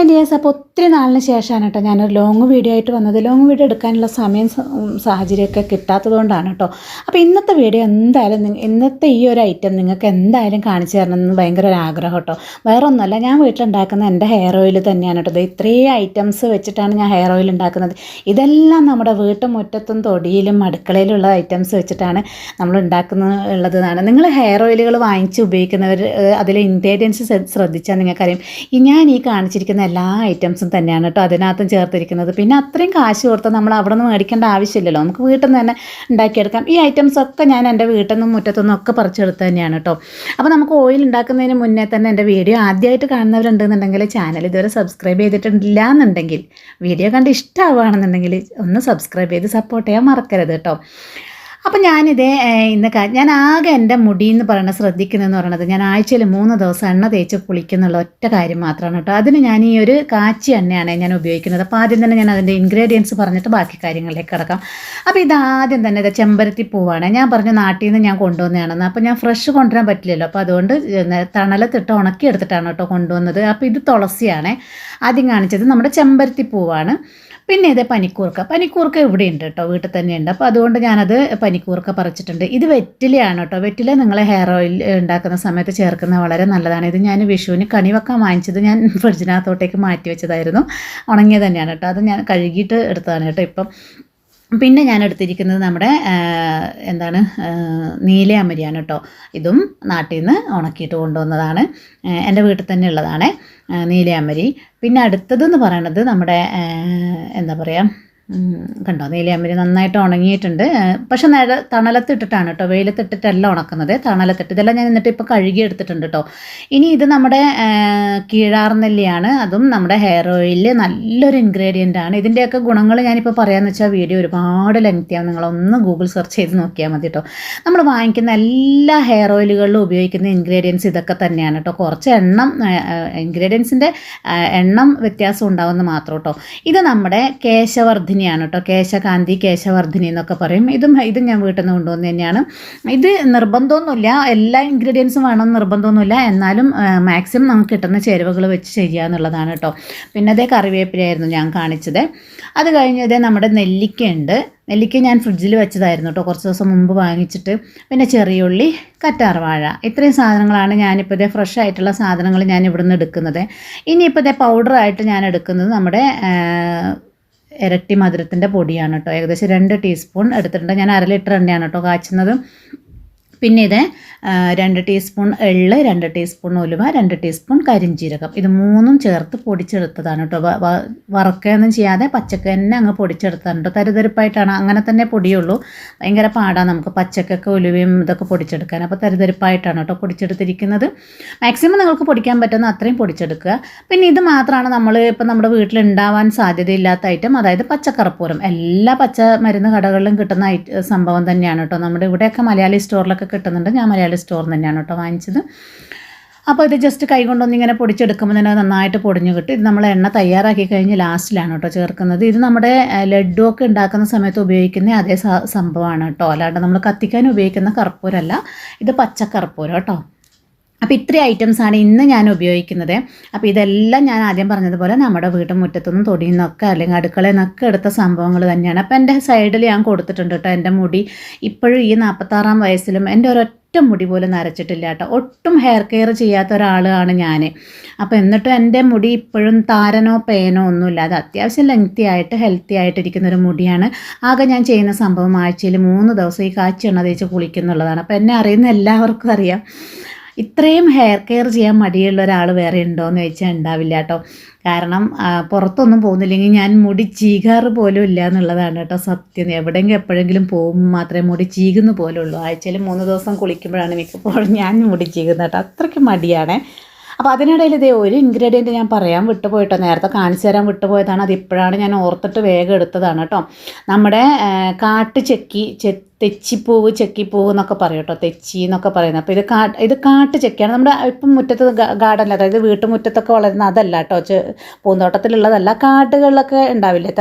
Hi dears അപ്പോൾ ഒത്തിരി നാളിന് ശേഷമാണ് കേട്ടോ ഞാനൊരു ലോങ് വീഡിയോ ആയിട്ട് വന്നത്. ലോങ് വീഡിയോ എടുക്കാനുള്ള സമയം സാഹചര്യമൊക്കെ കിട്ടാത്തത് കിട്ടാത്തതുകൊണ്ടാണ് കേട്ടോ. അപ്പോൾ ഇന്നത്തെ വീഡിയോ എന്തായാലും ഇന്നത്തെ ഈ ഒരു ഐറ്റം നിങ്ങൾക്ക് എന്തായാലും കാണിച്ചു തരണമെന്ന് ഭയങ്കര ഒരു ആഗ്രഹം കേട്ടോ. വേറെ ഒന്നുമല്ല ഞാൻ വീട്ടിലുണ്ടാക്കുന്ന എന്റെ ഹെയർ ഓയിൽ തന്നെയാണ് കേട്ടോ. ഇത് ഇത്രയും ഐറ്റംസ് വെച്ചിട്ടാണ് ഞാൻ ഹെയർ ഓയിൽ ഉണ്ടാക്കുന്നത്. ഇതെല്ലാം നമ്മുടെ വീട്ടുമുറ്റത്തും തൊടിയിലും അടുക്കളയിലുള്ള ഐറ്റംസ് വെച്ചിട്ടാണ് നമ്മൾ ഉണ്ടാക്കുന്ന ഉള്ളതാണ് നിങ്ങൾ ഹെയർ ഓയിലുകൾ വാങ്ങിച്ച് ഉപയോഗിക്കുന്നവർ അതിലെ ഇൻഗ്രീഡിയൻസ് ശ്രദ്ധിച്ചാൽ നിങ്ങൾക്കറിയാം. ഈ ഞാൻ ഈ കാണിച്ചിരിക്കുന്ന എല്ലാ ഐറ്റംസും തന്നെയാണ് കേട്ടോ അതിനകത്തും ചേർത്തിരിക്കുന്നത്. പിന്നെ അത്രയും കാശ് കൊടുത്ത് നമ്മൾ അവിടെ നിന്ന് മേടിക്കേണ്ട ആവശ്യമില്ലല്ലോ. നമുക്ക് വീട്ടിൽ നിന്ന് തന്നെ ഉണ്ടാക്കിയെടുക്കാം. ഈ ഐറ്റംസ് ഒക്കെ ഞാൻ എന്റെ വീട്ടിൽ നിന്നും മുറ്റത്തു നിന്നും ഒക്കെ പറിച്ചെടുത്ത് തന്നെയാണ് കേട്ടോ അപ്പോൾ നമുക്ക് ഓയിൽ ഉണ്ടാക്കുന്നതിന് മുന്നേ തന്നെ എന്റെ വീഡിയോ ആദ്യമായിട്ട് കാണുന്നവരുണ്ടെന്നുണ്ടെങ്കിൽ ചാനൽ ഇതുവരെ സബ്സ്ക്രൈബ് ചെയ്തിട്ടില്ല എന്നുണ്ടെങ്കിൽ വീഡിയോ കണ്ട് ഇഷ്ടമാവുകയാണെന്നുണ്ടെങ്കിൽ ഒന്ന് സബ്സ്ക്രൈബ് ചെയ്ത് സപ്പോർട്ട് ചെയ്യാൻ മറക്കരുത് കേട്ടോ അപ്പം ഞാനിത് ഇന്ന് ഞാൻ ആകെ എന്റെ മുടി എന്ന് പറയുന്നത് ശ്രദ്ധിക്കുന്നതെന്ന് പറയുന്നത് ഞാൻ ആഴ്ചയിൽ മൂന്ന് ദിവസം എണ്ണ തേച്ച് കുളിക്കുന്നുള്ള ഒറ്റ കാര്യം മാത്രമാണ് കേട്ടോ. അതിന് ഞാൻ ഈ ഒരു കാച്ചി എണ്ണയാണ് ഞാൻ ഉപയോഗിക്കുന്നത്. അപ്പോൾ ആദ്യം തന്നെ ഞാൻ അതിന്റെ ഇൻഗ്രീഡിയൻസ് പറഞ്ഞിട്ട് ബാക്കി കാര്യങ്ങളിലേക്ക് കിടക്കാം. അപ്പോൾ ഇത് ആദ്യം തന്നെ ഇത് ചെമ്പരത്തി പൂവാണ്. ഞാൻ പറഞ്ഞു നാട്ടിൽ നിന്ന് ഞാൻ കൊണ്ടുവന്നതാണെന്ന്. അപ്പോൾ ഞാൻ ഫ്രഷ് കൊണ്ടുവരാൻ പറ്റില്ലല്ലോ. അപ്പോൾ അതുകൊണ്ട് തണലത്തിട്ട് ഉണക്കി എടുത്തിട്ടാണ് കേട്ടോ കൊണ്ടുവന്നത്. അപ്പോൾ ഇത് തുളസിയാണ്. ആദ്യം കാണിച്ചത് നമ്മുടെ ചെമ്പരത്തി പൂവാണ്. പിന്നെ ഇത് പനിക്കൂർക്ക. പനിക്കൂർക്ക ഇവിടെ ഉണ്ട് കേട്ടോ വീട്ടിൽ തന്നെ ഉണ്ട് അപ്പോൾ അതുകൊണ്ട് ഞാനത് പനിക്കൂർക്ക പറിച്ചിട്ടുണ്ട്. ഇത് വെറ്റിലയാണ് കേട്ടോ. വെറ്റില നിങ്ങൾ ഹെയർ ഓയിൽ ഉണ്ടാക്കുന്ന സമയത്ത് ചേർക്കുന്നത് വളരെ നല്ലതാണ്. ഇത് ഞാൻ വിഷുവിന് കണി വെക്കാൻ വാങ്ങിച്ചത് ഞാൻ ഫ്രിഡ്ജിനകത്തോട്ടേക്ക് മാറ്റി വെച്ചതായിരുന്നു. ഉണങ്ങിയത് തന്നെയാണ് കേട്ടോ. അത് ഞാൻ കഴുകിയിട്ട് എടുത്തതാണ് കേട്ടോ ഇപ്പം. പിന്നെ ഞാൻ എടുത്തിരിക്കുന്നത് നമ്മുടെ എന്താണ് നീലയാമരിയാണ് കേട്ടോ. ഇതും നാട്ടിൽ നിന്ന് ഉണക്കിയിട്ട് കൊണ്ടുവന്നതാണ്. എന്റെ വീട്ടിൽ തന്നെ ഉള്ളതാണ് നീലയാമരി പിന്നെ അടുത്തതെന്ന് പറയണത് നമ്മുടെ എന്താ പറയുക കണ്ടോ? നീലയാമ്പരി നന്നായിട്ട് ഉണങ്ങിയിട്ടുണ്ട്. പക്ഷെ നേരെ തണലത്തിട്ടിട്ടാണ് കേട്ടോ. വെയിലത്തിട്ടിട്ടല്ല ഉണക്കുന്നത്. തണലത്തിട്ട് ഇതെല്ലാം ഞാൻ എന്നിട്ട് ഇപ്പോൾ കഴുകി എടുത്തിട്ടുണ്ട് കേട്ടോ. ഇനി ഇത് നമ്മുടെ കീഴാർ കീഴാർനെല്ലിയാണ്. അതും നമ്മുടെ ഹെയർ ഓയിലിൽ നല്ലൊരു ഇൻഗ്രീഡിയന്റ് ആണ്. ഇതിന്റെയൊക്കെ ഗുണങ്ങൾ ഞാനിപ്പോൾ പറയാമെന്ന് വെച്ചാൽ വീഡിയോ ഒരുപാട് ലെങ്തിയാവും നിങ്ങളൊന്ന് ഗൂഗിൾ സെർച്ച് ചെയ്ത് നോക്കിയാൽ മതി കേട്ടോ. നമ്മൾ വാങ്ങിക്കുന്ന എല്ലാ ഹെയർ ഓയിലുകളിലും ഉപയോഗിക്കുന്ന ഇൻഗ്രീഡിയൻസ് ഇതൊക്കെ തന്നെയാണ് കേട്ടോ. കുറച്ച് എണ്ണം ഇൻഗ്രീഡിയൻസിന്റെ എണ്ണം വ്യത്യാസം ഉണ്ടാവുമെന്ന് മാത്രം കേട്ടോ. ഇത് നമ്മുടെ കേശവർദ്ധിനിയാണ് കേട്ടോ. കേശകാന്തി കേശവർദ്ധിനി എന്നൊക്കെ പറയും. ഇതും ഇതും ഞാൻ വീട്ടിൽ നിന്ന് കൊണ്ടുവന്ന് തന്നെയാണ്. ഇത് നിർബന്ധമൊന്നുമില്ല. എല്ലാ ഇൻഗ്രീഡിയൻസും വേണമെന്ന് നിർബന്ധമൊന്നുമില്ല. എന്നാലും മാക്സിമം നമുക്ക് കിട്ടുന്ന ചേരുവകൾ വെച്ച് ചെയ്യുക എന്നുള്ളതാണ് കേട്ടോ. പിന്നെ അതേ കറിവേപ്പിലയായിരുന്നു ഞാൻ കാണിച്ചത്. അത് കഴിഞ്ഞത് നമ്മുടെ നെല്ലിക്കയുണ്ട് നെല്ലിക്ക ഞാൻ ഫ്രിഡ്ജിൽ വെച്ചതായിരുന്നു കേട്ടോ. കുറച്ച് ദിവസം മുമ്പ് വാങ്ങിച്ചിട്ട്. പിന്നെ ചെറിയുള്ളി കറ്റാർവാഴ ഇത്രയും സാധനങ്ങളാണ് ഞാനിപ്പോൾ ഇതേ ഫ്രഷ് ആയിട്ടുള്ള സാധനങ്ങൾ ഞാൻ ഇവിടുന്ന് എടുക്കുന്നത്. ഇനിയിപ്പോൾ ഇതേ പൗഡറായിട്ട് ഞാൻ എടുക്കുന്നത് നമ്മുടെ ഇരട്ടി മധുരത്തിന്റെ പൊടിയാണ് കേട്ടോ. ഏകദേശം രണ്ട് ടീസ്പൂൺ എടുത്തിട്ടുണ്ട്. ഞാൻ അര ലിറ്റർ എണ്ണയാണ് കേട്ടോ കാച്ചുന്നത്. പിന്നെ ഇത് രണ്ട് ടീസ്പൂൺ എള്ള് രണ്ട് ടീസ്പൂൺ ഉലുവ രണ്ട് ടീസ്പൂൺ കരിഞ്ചീരകം. ഇത് മൂന്നും ചേർത്ത് പൊടിച്ചെടുത്തതാണ് കേട്ടോ വറക്കുകയൊന്നും ചെയ്യാതെ പച്ചക്ക തന്നെ അങ്ങ് പൊടിച്ചെടുത്താണ് കേട്ടോ തരിതരിപ്പായിട്ടാണ്. അങ്ങനെ തന്നെ പൊടിയുള്ളൂ. ഭയങ്കര പാടാണ് നമുക്ക് പച്ചക്കൊക്കെ ഉലുവയും ഇതൊക്കെ പൊടിച്ചെടുക്കാൻ. അപ്പോൾ തരിതരിപ്പായിട്ടാണ് കേട്ടോ പൊടിച്ചെടുത്തിരിക്കുന്നത്. മാക്സിമം നിങ്ങൾക്ക് പൊടിക്കാൻ പറ്റുന്ന അത്രയും പൊടിച്ചെടുക്കുക. പിന്നെ ഇത് മാത്രമാണ് നമ്മൾ ഇപ്പം നമ്മുടെ വീട്ടിൽ ഉണ്ടാവാൻ സാധ്യതയില്ലാത്ത ഐറ്റം അതായത് പച്ചക്കർപ്പൂരം എല്ലാ പച്ച മരുന്ന് കടകളിലും കിട്ടുന്ന സംഭവം തന്നെയാണ് കേട്ടോ നമ്മുടെ ഇവിടെയൊക്കെ മലയാളി സ്റ്റോറിലൊക്കെ കിട്ടുന്നുണ്ട്. ഞാൻ മലയാളി സ്റ്റോറിൽ തന്നെയാണ് കേട്ടോ വാങ്ങിച്ചത്. അപ്പോൾ ഇത് ജസ്റ്റ് കൈ കൊണ്ടൊന്ന് ഇങ്ങനെ പൊടിച്ചെടുക്കുമ്പോൾ തന്നെ നന്നായിട്ട് പൊടിഞ്ഞു കിട്ടും. ഇത് നമ്മൾ എണ്ണ തയ്യാറാക്കി കഴിഞ്ഞ് ലാസ്റ്റിലാണ് കേട്ടോ ചേർക്കുന്നത്. ഇത് നമ്മുടെ ഒക്കെ ഉണ്ടാക്കുന്ന സമയത്ത് ഉപയോഗിക്കുന്ന അതേ സംഭവമാണ് കേട്ടോ. അല്ലാണ്ട് നമ്മൾ കത്തിക്കാൻ ഉപയോഗിക്കുന്ന കർപ്പൂരല്ല. ഇത് പച്ചക്കർപ്പൂരം കേട്ടോ. അപ്പോൾ ഇത്രയും ഐറ്റംസാണ് ഇന്ന് ഞാൻ ഉപയോഗിക്കുന്നത്. അപ്പോൾ ഇതെല്ലാം ഞാൻ ആദ്യം പറഞ്ഞതുപോലെ നമ്മുടെ വീട്ടു മുറ്റത്തുനിന്നും തൊടിയിൽ നിന്നൊക്കെ അല്ലെങ്കിൽ അടുക്കളയിൽ നിന്നൊക്കെ എടുത്ത സംഭവങ്ങൾ തന്നെയാണ്. അപ്പോൾ എന്റെ സൈഡിൽ ഞാൻ കൊടുത്തിട്ടുണ്ട് കേട്ടോ എന്റെ മുടി. ഇപ്പോഴും ഈ നാൽപ്പത്താറാം വയസ്സിലും എന്റെ ഒരൊറ്റ മുടി പോലും നരച്ചിട്ടില്ല കേട്ടോ. ഒട്ടും ഹെയർ കെയർ ചെയ്യാത്ത ഒരാളാണ് ഞാൻ. അപ്പോൾ എന്നിട്ടും എന്റെ മുടി ഇപ്പോഴും താരനോ പേനോ ഒന്നുമില്ല. അത് അത്യാവശ്യം ലെങ്തി ആയിട്ട് ഹെൽത്തി ആയിട്ടിരിക്കുന്ന ഒരു മുടിയാണ്. ആകെ ഞാൻ ചെയ്യുന്ന സംഭവം ആഴ്ചയിൽ മൂന്ന് ദിവസം ഈ കാച്ചി എണ്ണ തേച്ച് കുളിക്കുന്നുള്ളതാണ്. അപ്പോൾ എന്നെ അറിയുന്ന എല്ലാവർക്കും അറിയാം. ഇത്രയും ഹെയർ കെയർ ചെയ്യാൻ മടിയുള്ള ഒരാൾ വേറെ ഉണ്ടോ എന്ന് ചോദിച്ചാൽ ഉണ്ടാവില്ല കേട്ടോ. കാരണം പുറത്തൊന്നും പോകുന്നില്ലെങ്കിൽ ഞാൻ മുടി ചീകാറ് പോലും ഇല്ല എന്നുള്ളതാണ് കേട്ടോ സത്യം. എവിടെയെങ്കിലും എപ്പോഴെങ്കിലും പോകും മാത്രമേ മുടി ചീകുന്ന പോലുള്ളൂ ആഴ്ചയിൽ മൂന്ന് ദിവസം കുളിക്കുമ്പോഴാണ് മിക്കപ്പോഴും ഞാൻ മുടി ചീകുന്നത് കേട്ടോ. അത്രയ്ക്ക് മടിയാണ്. അപ്പോൾ അതിനിടയിൽ ഇതേ ഒരു ഇൻഗ്രീഡിയന്റ് ഞാൻ പറയാൻ വിട്ടുപോയിട്ടോ. നേരത്തെ കാണിച്ചു തരാൻ വിട്ടുപോയതാണ്. അത് ഇപ്പോഴാണ് ഞാൻ ഓർത്തിട്ട് വേഗം എടുത്തതാണ് കേട്ടോ. നമ്മുടെ ആ, കാട്ട് ചെക്കി ചെ തെച്ചിപ്പൂവ് ചെക്കിപ്പൂവ് എന്നൊക്കെ പറയും കേട്ടോ. തെച്ചി എന്നൊക്കെ പറയുന്നത്. അപ്പോൾ ഇത് കാ ഇത് കാട്ട് ചെക്കിയാണ്. നമ്മുടെ ഇപ്പം മുറ്റത്ത് ഗാർഡനിൽ അതായത് വീട്ടുമുറ്റത്തൊക്കെ വളരുന്ന അതല്ല കേട്ടോ. പൂന്തോട്ടത്തിലുള്ളതല്ല. കാട്ടുകളിലൊക്കെ ഉണ്ടാവില്ലേ?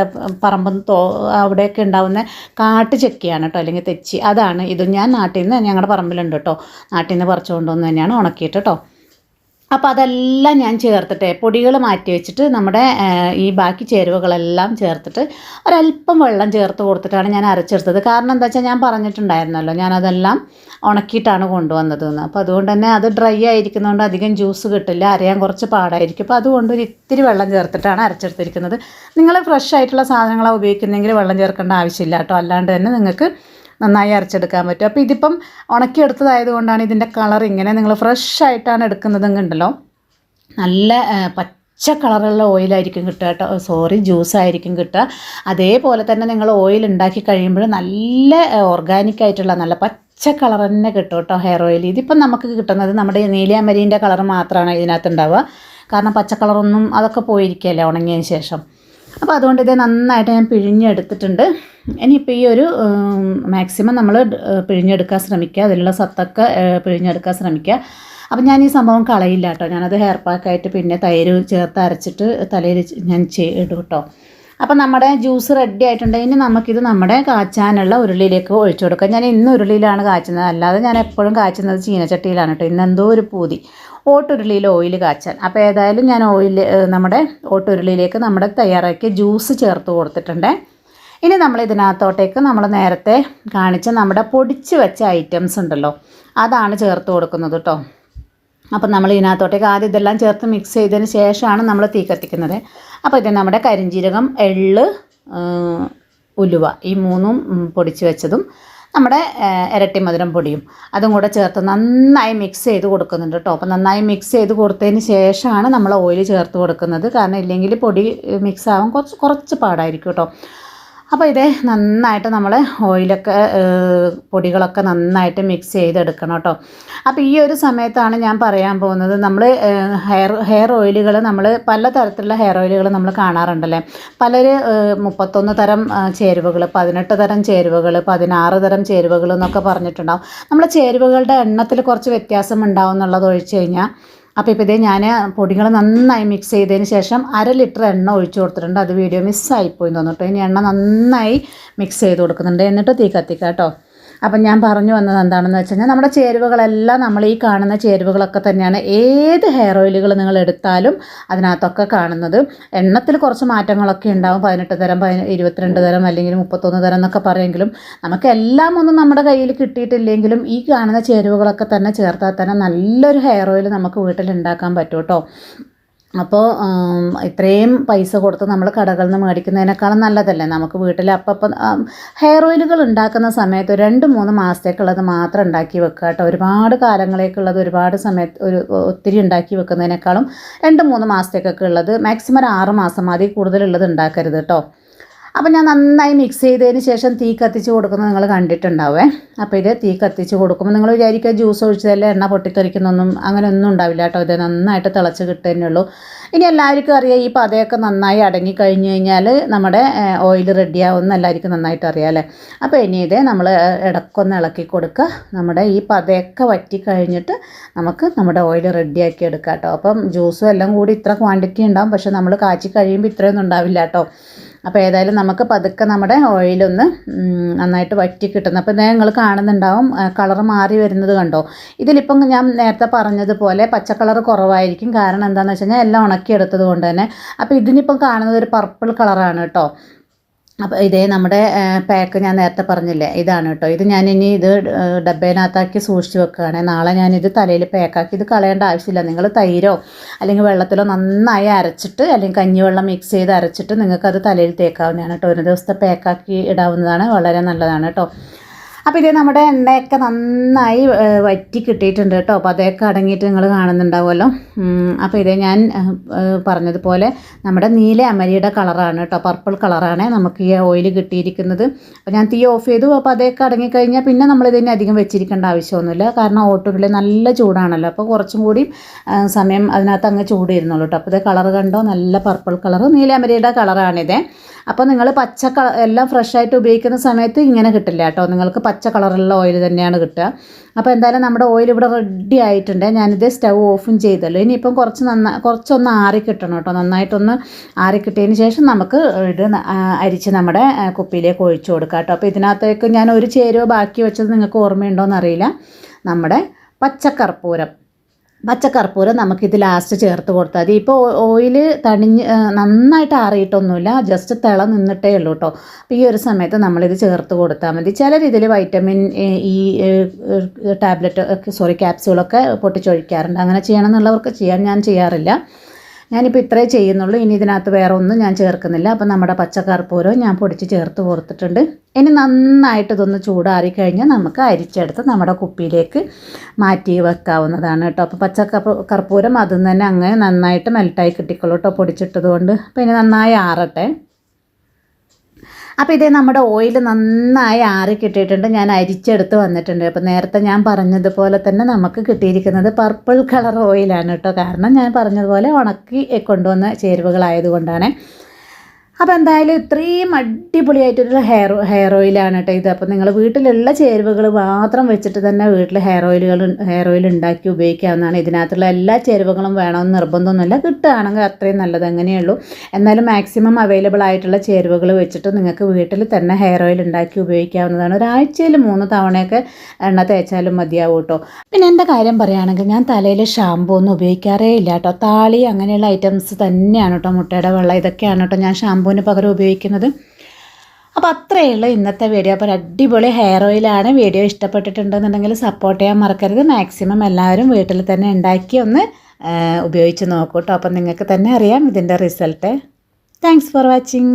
പറമ്പും തോ അവിടെയൊക്കെ ഉണ്ടാവുന്ന കാട്ട് ചെക്കിയാണ് കേട്ടോ. അല്ലെങ്കിൽ തെച്ചി. അതാണ്. ഇത് ഞാൻ നാട്ടിൽ നിന്ന് ഞങ്ങളുടെ പറമ്പിലുണ്ട് കേട്ടോ. നാട്ടിൽ നിന്ന് പറിച്ചുകൊണ്ടുവന്ന് തന്നെയാണ് ഉണക്കിയിട്ട് കേട്ടോ. അപ്പോൾ അതെല്ലാം ഞാൻ ചേർത്തിട്ട് പൊടികൾ മാറ്റി വെച്ചിട്ട് നമ്മുടെ ഈ ബാക്കി ചേരുവകളെല്ലാം ചേർത്തിട്ട് ഒരല്പം വെള്ളം ചേർത്ത് കൊടുത്തിട്ടാണ് ഞാൻ അരച്ചെടുത്തത്. കാരണം എന്താ വെച്ചാൽ ഞാൻ പറഞ്ഞിട്ടുണ്ടായിരുന്നല്ലോ ഞാനതെല്ലാം ഉണക്കിയിട്ടാണ് കൊണ്ടുവന്നത് എന്ന് അപ്പോൾ അതുകൊണ്ട് തന്നെ അത് ഡ്രൈ ആയിരിക്കുന്നതുകൊണ്ട് അധികം ജ്യൂസ് കിട്ടില്ല അരയാൻ കുറച്ച് പാടായിരിക്കും. അപ്പോൾ അതുകൊണ്ട് ഒരു ഇത്തിരി വെള്ളം ചേർത്തിട്ടാണ് അരച്ചെടുത്തിരിക്കുന്നത്. നിങ്ങൾ ഫ്രഷ് ആയിട്ടുള്ള സാധനങ്ങളാണ് ഉപയോഗിക്കുന്നതെങ്കിൽ വെള്ളം ചേർക്കേണ്ട ആവശ്യമില്ല കേട്ടോ. അല്ലാണ്ട് തന്നെ നിങ്ങൾക്ക് നന്നായി അരച്ചെടുക്കാൻ പറ്റും. അപ്പോൾ ഇതിപ്പം ഉണക്കിയെടുത്തതായത് കൊണ്ടാണ് ഇതിന്റെ കളർ ഇങ്ങനെ നിങ്ങൾ ഫ്രഷ് ആയിട്ടാണ് എടുക്കുന്നതെങ്കിൽ ഉണ്ടല്ലോ നല്ല പച്ച കളറുള്ള ഓയിലായിരിക്കും കിട്ടുക കേട്ടോ. സോറി ജ്യൂസായിരിക്കും കിട്ടുക. അതേപോലെ തന്നെ നിങ്ങൾ ഓയിൽ ഉണ്ടാക്കി കഴിയുമ്പോൾ നല്ല ഓർഗാനിക് ആയിട്ടുള്ള നല്ല പച്ച കളർ തന്നെ കിട്ടും കേട്ടോ ഹെയർ ഓയിൽ. ഇതിപ്പം നമുക്ക് കിട്ടുന്നത് നമ്മുടെ നീലിയാമരീന്റെ കളർ മാത്രമാണ് ഇതിനകത്ത് ഉണ്ടാവുക. കാരണം പച്ച കളറൊന്നും അതൊക്കെ പോയിരിക്കുകയല്ലേ ഉണങ്ങിയതിന് ശേഷം. അപ്പോൾ അതുകൊണ്ട് ഇത് നന്നായിട്ട് ഞാൻ പിഴിഞ്ഞെടുത്തിട്ടുണ്ട്. ഇനിയിപ്പോൾ ഈ ഒരു മാക്സിമം നമ്മൾ പിഴിഞ്ഞെടുക്കാൻ ശ്രമിക്കുക. അതിലുള്ള സത്തൊക്കെ പിഴിഞ്ഞെടുക്കാൻ ശ്രമിക്കുക. അപ്പം ഞാൻ ഈ സംഭവം കളയില്ല കേട്ടോ. ഞാനത് ഹെയർ പാക്കായിട്ട് പിന്നെ തൈര് ചേർത്ത് അരച്ചിട്ട് തലയിൽ ഞാൻ ഇടും കേട്ടോ. അപ്പം നമ്മുടെ ജ്യൂസ് റെഡി ആയിട്ടുണ്ട്. ഇനി നമുക്കിത് നമ്മുടെ കാച്ചാനുള്ള ഉരുളിയിലേക്ക് ഒഴിച്ചു കൊടുക്കാം. ഞാൻ ഇന്ന് ഉരുളിയിലാണ് കാച്ചുന്നത്. അല്ലാതെ ഞാൻ എപ്പോഴും കാച്ചുന്നത് ചീനച്ചട്ടിയിലാണ് കേട്ടോ. ഇന്ന് എന്തോ ഒരു പൂതി. ഓട്ടുരുളിയിൽ ഓയിൽ കാച്ചാൻ. അപ്പോൾ ഏതായാലും ഞാൻ ഓയിൽ നമ്മുടെ ഓട്ടുരുളിയിലേക്ക് നമ്മുടെ തയ്യാറാക്കിയ ജ്യൂസ് ചേർത്ത് കൊടുത്തിട്ടുണ്ട്. ഇനി നമ്മൾ ഇതിനകത്തോട്ടേക്ക് നമ്മൾ നേരത്തെ കാണിച്ച നമ്മുടെ പൊടിച്ച് വെച്ച ഐറ്റംസ് ഉണ്ടല്ലോ അതാണ് ചേർത്ത് കൊടുക്കുന്നത് കേട്ടോ അപ്പം നമ്മൾ ഇതിനകത്തോട്ടേക്ക് ആദ്യം ഇതെല്ലാം ചേർത്ത് മിക്സ് ചെയ്തതിന് ശേഷമാണ് നമ്മൾ തീ കത്തിക്കുന്നത്. അപ്പോൾ ഇത് നമ്മുടെ കരിഞ്ജീരകം എള്ള് ആ, ഉലുവ ഈ മൂന്നും പൊടിച്ച് വെച്ചതും നമ്മുടെ ഇരട്ടി മധുരം പൊടിയും അതും കൂടെ ചേർത്ത് നന്നായി മിക്സ് ചെയ്ത് കൊടുക്കുന്നുണ്ട് കേട്ടോ അപ്പോൾ നന്നായി മിക്സ് ചെയ്ത് കൊടുത്തതിന് ശേഷമാണ് നമ്മൾ ഓയിൽ ചേർത്ത് കൊടുക്കുന്നത്. കാരണം ഇല്ലെങ്കിൽ പൊടി മിക്സ് ആവാൻ കുറച്ച് കുറച്ച് പാടായിരിക്കും കേട്ടോ അപ്പോൾ ഇത് നന്നായിട്ട് നമ്മൾ ഓയിലൊക്കെ പൊടികളൊക്കെ നന്നായിട്ട് മിക്സ് ചെയ്തെടുക്കണം കേട്ടോ. അപ്പോൾ ഈ ഒരു സമയത്താണ് ഞാൻ പറയാൻ പോകുന്നത്. നമ്മൾ ഹെയർ ഹെയർ ഓയിലുകൾ നമ്മൾ പല തരത്തിലുള്ള ഹെയർ ഓയിലുകൾ നമ്മൾ കാണാറുണ്ടല്ലേ? ഏഹ്, മുപ്പത്തൊന്ന് തരം ചേരുവകൾ പതിനെട്ട് തരം ചേരുവകൾ പതിനാറ് തരം ചേരുവകൾ എന്നൊക്കെ പറഞ്ഞിട്ടുണ്ടാവും. നമ്മൾ ചേരുവകളുടെ എണ്ണത്തിൽ കുറച്ച് വ്യത്യാസം ഉണ്ടാവും എന്നുള്ളത് ഒഴിച്ച് കഴിഞ്ഞാൽ അപ്പോൾ ഇപ്പോൾ ഇതേ ഞാൻ പൊടികൾ നന്നായി മിക്സ് ചെയ്തതിന് ശേഷം അര ലിറ്റർ എണ്ണ ഒഴിച്ചു കൊടുത്തിട്ടുണ്ട്. അത് വീഡിയോ മിസ്സായിപ്പോയി തോന്നിട്ടോ ഇനി എണ്ണ നന്നായി മിക്സ് ചെയ്ത് കൊടുക്കുന്നുണ്ട്. എന്നിട്ട് തീ കത്തിക്കാം കേട്ടോ അപ്പം ഞാൻ പറഞ്ഞു വന്നത് എന്താണെന്ന് വെച്ച് കഴിഞ്ഞാൽ നമ്മുടെ ചേരുവകളെല്ലാം നമ്മൾ ഈ കാണുന്ന ചേരുവകളൊക്കെ തന്നെയാണ് ഏത് ഹെയർ ഓയിലുകൾ നിങ്ങൾ എടുത്താലും അതിനകത്തൊക്കെ കാണുന്നത്. എണ്ണത്തിൽ കുറച്ച് മാറ്റങ്ങളൊക്കെ ഉണ്ടാവും. പതിനെട്ട് തരം പതിന ഇരുപത്തിരണ്ട് തരം അല്ലെങ്കിൽ മുപ്പത്തൊന്ന് തരം എന്നൊക്കെ പറയുമെങ്കിലും നമുക്കെല്ലാം ഒന്നും നമ്മുടെ കയ്യിൽ കിട്ടിയിട്ടില്ലെങ്കിലും ഈ കാണുന്ന ചേരുവകളൊക്കെ തന്നെ ചേർത്താൽ തന്നെ നല്ലൊരു ഹെയർ ഓയിൽ നമുക്ക് വീട്ടിൽ ഉണ്ടാക്കാൻ പറ്റും കേട്ടോ. അപ്പോൾ ഇത്രയും പൈസ കൊടുത്ത് നമ്മൾ കടകളിൽ നിന്ന് മേടിക്കുന്നതിനേക്കാളും നല്ലതല്ലേ? നമുക്ക് വീട്ടിൽ അപ്പം ഹെയർ ഓയിലുകൾ ഉണ്ടാക്കുന്ന സമയത്ത് രണ്ട് മൂന്ന് മാസത്തേക്കുള്ളത് മാത്രം ഉണ്ടാക്കി വെക്കുക കേട്ടോ. ഒരുപാട് കാലങ്ങളേക്കുള്ളത് ഒരുപാട് സമയത്ത് ഒരു ഒത്തിരി ഉണ്ടാക്കി വെക്കുന്നതിനേക്കാളും രണ്ട് മൂന്ന് മാസത്തേക്കൊക്കെ ഉള്ളത് മാക്സിമം ഒരു ആറ് മാസം മതി കൂടുതലുള്ളത് ഉണ്ടാക്കരുത് കേട്ടോ. അപ്പോൾ ഞാൻ നന്നായി മിക്സ് ചെയ്തതിന് ശേഷം തീ കത്തിച്ച് കൊടുക്കുന്നത് നിങ്ങൾ കണ്ടിട്ടുണ്ടാവേ. അപ്പോൾ ഇത് തീ കത്തിച്ച് കൊടുക്കുമ്പോൾ നിങ്ങൾ വിചാരിക്കുക ജ്യൂസ് ഒഴിച്ചതല്ല എണ്ണ പൊട്ടിത്തെറിക്കുന്നൊന്നും അങ്ങനെ ഒന്നും ഉണ്ടാവില്ല കേട്ടോ. ഇത് നന്നായിട്ട് തിളച്ച് കിട്ടുന്നേ ഉള്ളൂ. ഇനി എല്ലാവർക്കും അറിയാം ഈ പതയൊക്കെ നന്നായി അടങ്ങി കഴിഞ്ഞ് കഴിഞ്ഞാൽ നമ്മുടെ ഓയിൽ റെഡിയാവുമെന്ന് എല്ലാവർക്കും നന്നായിട്ട് അറിയാം അല്ലേ? അപ്പോൾ ഇനി ഇത് നമ്മൾ ഇടക്കൊന്ന് ഇളക്കി കൊടുക്കുക. നമ്മുടെ ഈ പതയൊക്കെ വറ്റി കഴിഞ്ഞിട്ട് നമുക്ക് നമ്മുടെ ഓയിൽ റെഡിയാക്കി എടുക്കാം കേട്ടോ. അപ്പം ജ്യൂസും എല്ലാം കൂടി ഇത്ര ക്വാണ്ടിറ്റി ഉണ്ടാവും. പക്ഷെ നമ്മൾ കാച്ചി കഴിയുമ്പോൾ ഇത്രയൊന്നും ഉണ്ടാവില്ല കേട്ടോ. അപ്പോൾ ഏതായാലും നമുക്ക് പതുക്കെ നമ്മുടെ ഓയിലൊന്ന് നന്നായിട്ട് വറ്റി കിട്ടുന്നു. അപ്പോൾ നിങ്ങൾ കാണുന്നുണ്ടാവും കളർ മാറി വരുന്നത് കണ്ടോ? ഇതിലിപ്പം ഞാൻ നേരത്തെ പറഞ്ഞതുപോലെ പച്ച കളർ കുറവായിരിക്കും. കാരണം എന്താണെന്ന് വെച്ച് കഴിഞ്ഞാൽ എല്ലാം ഉണക്കിയെടുത്തത് കൊണ്ട് തന്നെ. അപ്പോൾ ഇതിനിപ്പം കാണുന്നത് ഒരു പർപ്പിൾ കളറാണ് കേട്ടോ. അപ്പോൾ ഇതേ നമ്മുടെ പാക്ക് ഞാൻ നേരത്തെ പറഞ്ഞില്ലേ ഇതാണ് കേട്ടോ. ഇത് ഞാൻ ഇനി ഇത് ഡബേനകത്താക്കി സൂക്ഷിച്ച് വെക്കുകയാണ്. നാളെ ഞാനിത് തലയിൽ പാക്കാക്കി ഇത് കളയേണ്ട ആവശ്യമില്ല. നിങ്ങൾ തൈരോ അല്ലെങ്കിൽ വെള്ളത്തിലോ നന്നായി അരച്ചിട്ട് അല്ലെങ്കിൽ കഞ്ഞിവെള്ളം മിക്സ് ചെയ്ത് അരച്ചിട്ട് നിങ്ങൾക്കത് തലയിൽ തേക്കാവുന്നതാണ് കേട്ടോ. ഒരു ദിവസത്തെ പാക്കാക്കി ഇടാവുന്നതാണ് വളരെ നല്ലതാണ് കേട്ടോ. അപ്പോൾ ഇത് നമ്മുടെ എണ്ണയൊക്കെ നന്നായി വറ്റി കിട്ടിയിട്ടുണ്ട് കേട്ടോ. അപ്പോൾ അതൊക്കെ അടങ്ങിയിട്ട് നിങ്ങൾ കാണുന്നുണ്ടാവുമല്ലോ. അപ്പോൾ ഇത് ഞാൻ പറഞ്ഞതുപോലെ നമ്മുടെ നീല അമരിയുടെ കളറാണ് കേട്ടോ. പർപ്പിൾ കളറാണ് നമുക്ക് ഈ ഓയിൽ കിട്ടിയിരിക്കുന്നത്. അപ്പോൾ ഞാൻ തീ ഓഫ് ചെയ്തു. അപ്പോൾ അതൊക്കെ അടങ്ങിക്കഴിഞ്ഞാൽ പിന്നെ നമ്മൾ ഇതിനെ അധികം വെച്ചിരിക്കേണ്ട ആവശ്യമൊന്നുമില്ല. കാരണം ഓട്ടുള്ളിൽ നല്ല ചൂടാണല്ലോ. അപ്പോൾ കുറച്ചും കൂടി സമയം അതിനകത്ത് അങ്ങ് ചൂടിരുന്നുള്ളൂ കേട്ടോ. അപ്പോൾ ഇത് കളർ കണ്ടോ? നല്ല പർപ്പിൾ കളർ നീല അമരിയുടെ കളറാണിത്. അപ്പോൾ നിങ്ങൾ പച്ച കളർ എല്ലാം ഫ്രഷ് ആയിട്ട് ഉപയോഗിക്കുന്ന സമയത്ത് ഇങ്ങനെ കിട്ടില്ല കേട്ടോ. നിങ്ങൾക്ക് പച്ച കളറുള്ള ഓയിൽ തന്നെയാണ് കിട്ടുക. അപ്പോൾ എന്തായാലും നമ്മുടെ ഓയിൽ ഇവിടെ റെഡി ആയിട്ടുണ്ട്. ഞാനിത് സ്റ്റൗ ഓഫും ചെയ്തല്ലോ. ഇനിയിപ്പം കുറച്ച് നന്നാ കുറച്ചൊന്ന് ആറി കിട്ടണം കേട്ടോ. നന്നായിട്ടൊന്ന് ആറി കിട്ടിയതിന് ശേഷം നമുക്ക് ഇത് അരിച്ച് നമ്മുടെ കുപ്പിയിലേക്ക് ഒഴിച്ചു കൊടുക്കാം കേട്ടോ. അപ്പോൾ ഇതിനകത്തേക്ക് ഞാൻ ഒരു ചേരുവ ബാക്കി വെച്ചത് നിങ്ങൾക്ക് ഓർമ്മയുണ്ടോയെന്നറിയില്ല നമ്മുടെ പച്ചക്കർപ്പൂരം. പച്ചക്കർപ്പൂരം നമുക്കിത് ലാസ്റ്റ് ചേർത്ത് കൊടുത്താൽ മതി. ഇപ്പോൾ ഓയിൽ തണിഞ്ഞ് നന്നായിട്ട് ആറിയിട്ടൊന്നുമില്ല ജസ്റ്റ് തിള നിന്നിട്ടേ ഉള്ളൂ കേട്ടോ അപ്പോൾ ഈ ഒരു സമയത്ത് നമ്മളിത് ചേർത്ത് കൊടുത്താൽ മതി. ചിലർ ഇതിൽ വൈറ്റമിൻ ഈ ടാബ്ലറ്റ് സോറി ക്യാപ്സ്യൂളൊക്കെ പൊട്ടിച്ചൊഴിക്കാറുണ്ട്. അങ്ങനെ ചെയ്യണം എന്നുള്ളവർക്ക് ചെയ്യാൻ ഞാൻ ചെയ്യാറില്ല. ഞാനിപ്പോൾ ഇത്രേ ചെയ്യുന്നുള്ളൂ. ഇനി ഇതിനകത്ത് വേറെ ഒന്നും ഞാൻ ചേർക്കുന്നില്ല. അപ്പോൾ നമ്മുടെ പച്ചക്കർപ്പൂരം ഞാൻ പൊടിച്ച് ചേർത്ത് കൊടുത്തിട്ടുണ്ട്. ഇനി നന്നായിട്ട് ഇതൊന്ന് ചൂടാറി കഴിഞ്ഞാൽ നമുക്ക് അരിച്ചെടുത്ത് നമ്മുടെ കുപ്പിയിലേക്ക് മാറ്റി വെക്കാവുന്നതാണ് കേട്ടോ. അപ്പോൾ പച്ചക്കർപ്പൂരം കർപ്പൂരം അതിൽ തന്നെ അങ്ങനെ നന്നായിട്ട് മെൽട്ടായി കിട്ടിക്കോളൂ കേട്ടോ പൊടിച്ചിട്ടത് കൊണ്ട് അപ്പോൾ ഇനി നന്നായി ആറട്ടെ. അപ്പോൾ ഇതേ നമ്മുടെ ഓയിൽ നന്നായി ആറി കിട്ടിയിട്ടുണ്ട്. ഞാൻ അരിച്ചെടുത്ത് വന്നിട്ടുണ്ട്. അപ്പോൾ നേരത്തെ ഞാൻ പറഞ്ഞതുപോലെ തന്നെ നമുക്ക് കിട്ടിയിരിക്കുന്നത് പർപ്പിൾ കളർ ഓയിലാണ് കേട്ടോ. കാരണം ഞാൻ പറഞ്ഞതുപോലെ ഉണക്കി കൊണ്ടുവന്ന ചേരുവകളായതുകൊണ്ടാണ്. അപ്പോൾ എന്തായാലും ഇത്രയും അടിപൊളിയായിട്ടൊരു ഹെയർ ഹെയർ ഓയിലാണ് കേട്ടോ ഇത്. അപ്പോൾ നിങ്ങൾ വീട്ടിലുള്ള ചേരുവകൾ മാത്രം വെച്ചിട്ട് തന്നെ വീട്ടിൽ ഹെയർ ഓയിലുകൾ ഹെയർ ഓയിൽ ഉണ്ടാക്കി ഉപയോഗിക്കാവുന്നതാണ്. ഇതിനകത്തുള്ള എല്ലാ ചേരുവകളും വേണമെന്ന് നിർബന്ധമൊന്നുമില്ല. കിട്ടുകയാണെങ്കിൽ അത്രയും നല്ലത് അങ്ങനെയുള്ളൂ. എന്നാലും മാക്സിമം അവൈലബിൾ ആയിട്ടുള്ള ചേരുവകൾ വെച്ചിട്ട് നിങ്ങൾക്ക് വീട്ടിൽ തന്നെ ഹെയർ ഓയിൽ ഉണ്ടാക്കി ഉപയോഗിക്കാവുന്നതാണ്. ഒരാഴ്ചയിൽ മൂന്ന് തവണയൊക്കെ എണ്ണ തേച്ചാലും മതിയാവും കേട്ടോ. പിന്നെ എന്റെ കാര്യം പറയുകയാണെങ്കിൽ ഞാൻ തലയിൽ ഷാമ്പൂ ഒന്നും ഉപയോഗിക്കാറേ ഇല്ല കേട്ടോ. താളി അങ്ങനെയുള്ള ഐറ്റംസ് തന്നെയാണ് കേട്ടോ മുട്ടയുടെ വെള്ളം. ഇതൊക്കെയാണ് കേട്ടോ ഞാൻ ഷാമ്പൂവിന് പകരം ഉപയോഗിക്കുന്നത്. അപ്പോൾ അത്രയേ ഉള്ളൂ ഇന്നത്തെ വീഡിയോ. അപ്പോൾ അടിപൊളി ഹെയർ ഓയിലാണ് വീഡിയോ ഇഷ്ടപ്പെട്ടിട്ടുണ്ടെന്നുണ്ടെങ്കിൽ സപ്പോർട്ട് ചെയ്യാൻ മറക്കരുത്. മാക്സിമം എല്ലാവരും വീട്ടിൽ തന്നെ ഉണ്ടാക്കി ഒന്ന് ഉപയോഗിച്ച് നോക്കൂ കേട്ടോ. അപ്പം നിങ്ങൾക്ക് തന്നെ അറിയാം ഇതിന്റെ റിസൾട്ട് താങ്ക്സ് ഫോർ വാച്ചിങ്